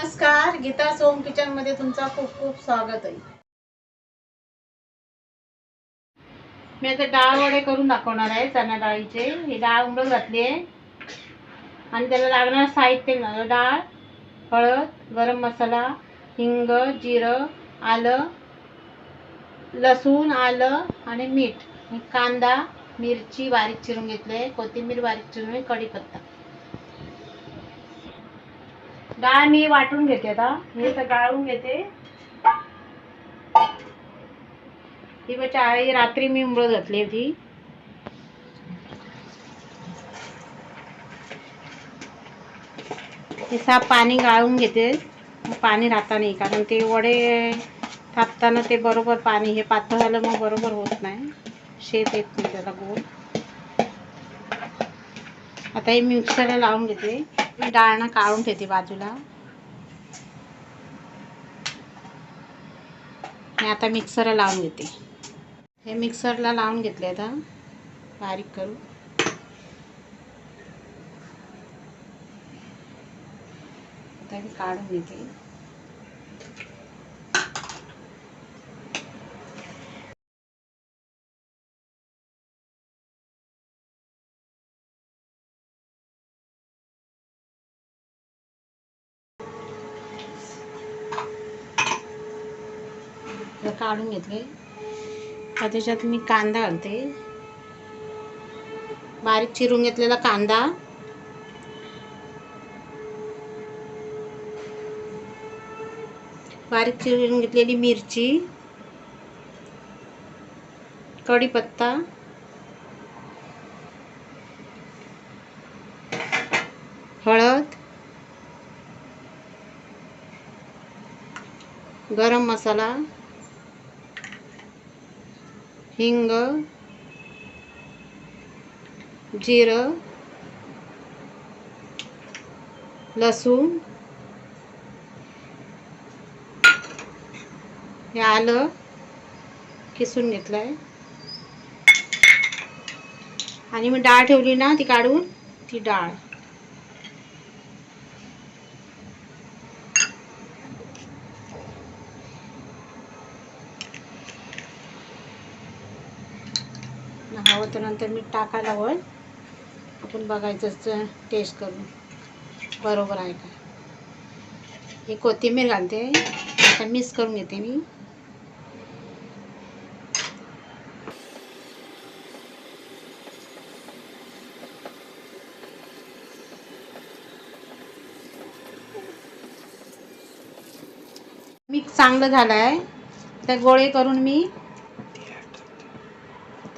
नमस्कार गीता सोम किचनमध्ये तुमचं खूप खूप स्वागत आहे. मी आता डाळ वडे करून दाखवणार आहे चणा डाळीचे. हे डाळ उमरत घातली आहे आणि त्याला लागणार साहित्य लागणार डाळ हळद गरम मसाला हिंग जिरं आलं लसूण आलं आणि मीठ. कांदा मिरची बारीक चिरून घेतले कोथिंबीर बारीक चिरून कढीपत्ता. डाळ मी वाटून घेते आता. हे तर गाळून घेते. ही बच्या आई रात्री मी उमळ घातली होती हे पाणी गाळून घेते. पाणी राहता नाही कारण ते वडे थापताना ते बरोबर पाणी हे पातळ झालं मग बरोबर होत नाही. शेत येत नाही त्याला गोड. आता हे मिक्सरला लावून घेते. मी डाळणं काढून ठेवते बाजूला. आणि आता मिक्सरला लावून घेते. हे मिक्सरला लावून घेतले आता. बारीक करू आता मी काढून घेते. काढून घेतले. आता त्याच्यात मी कांदा घालते. बारीक चिरून घेतलेला कांदा. बारीक चिरून घेतलेली मिरची. कढीपत्ता. हळद. गरम मसाला. हिंग जिरं लसूण हे आलं किसून घेतलं आहे आणि मी डाळ ठेवली ना ती काढून ती डाळ. हवं तर नंतर मीठ टाकायला हवं आपण बघायचं टेस्ट करून. बरोबर आहे का? हे कोथिंबीर घालते. आता मिक्स करून घेते मी. मिक्स चांगलं झालं आहे त्या गोळे करून मी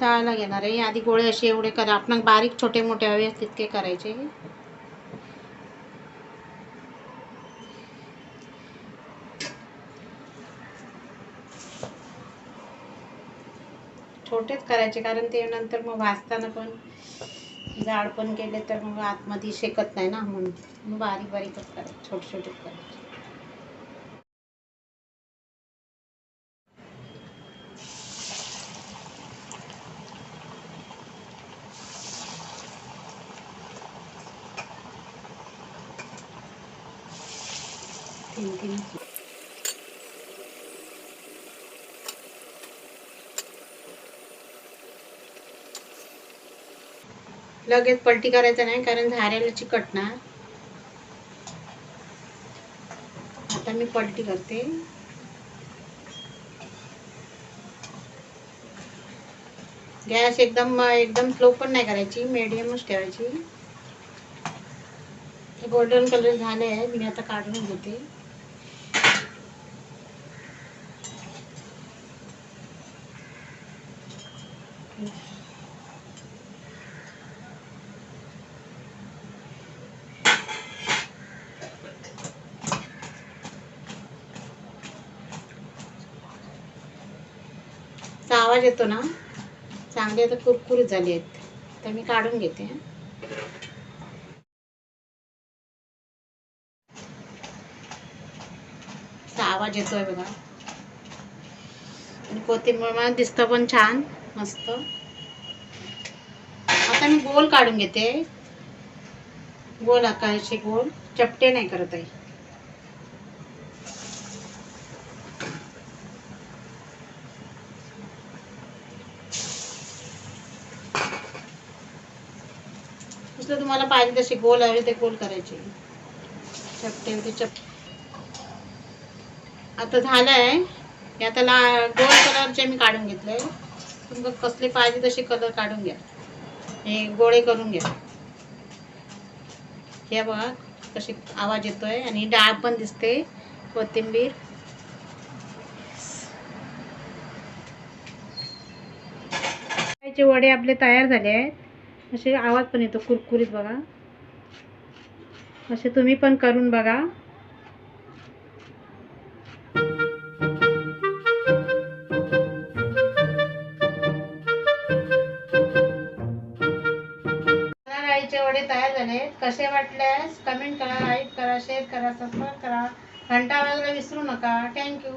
तळायला घेणार आहे. आधी गोळे असे एवढे करा. आपण बारीक छोटे मोठे हवे तितके करायचे. छोटेच करायचे कारण ते नंतर मग भाजताना पण जाड पण केले तर मग आतमध्ये शेकत नाही ना. म्हणून बारीक बारीकच करायचे. छोटे छोटेच करायचे. तीन लगेच पलटी करायचं नाही कारण झाऱ्याला चिकटणार आता मी पलटी करते. गॅस एकदम एकदम स्लो पण नाही करायची मीडियमच ठेवायची. गोल्डन कलर झाले आहे मी आता काढून घेते. आवाज येतो ना? चांगले आता कुरकुरीत झाले आहेत. तर मी काढून घेते. चा आवाज येतोय बघा. आणि कोथिंबीर मला दिसतं पण छान. मस्त. आता मी गोल काढून घेते. गोल आकाराचे गोल. चपटे नाही करत आहे. तुम्हाला पाहिजे तसे गोल हवे ते गोल करायचे. चपटे ते चप आता झालंय. आता ला गोल कलरचे मी काढून घेतलंय. तुमका कसले पाहिजे तसे कलर काढून घ्या. हे गोळे करून घ्या. हे बघा कशी आवाज येतोय आणि डाळ पण दिसते कोथिंबीर. वडे आपले तयार झाले आहेत. असे आवाज पण येतो कुरकुरीत बघा. असे तुम्ही पण करून बघा. राईचे तयार झाले. कसे वाटल्यास कमेंट करा लाईक करा शेअर करा सबस्क्राईब करा. घंटा वाजवायला विसरू नका. थँक्यू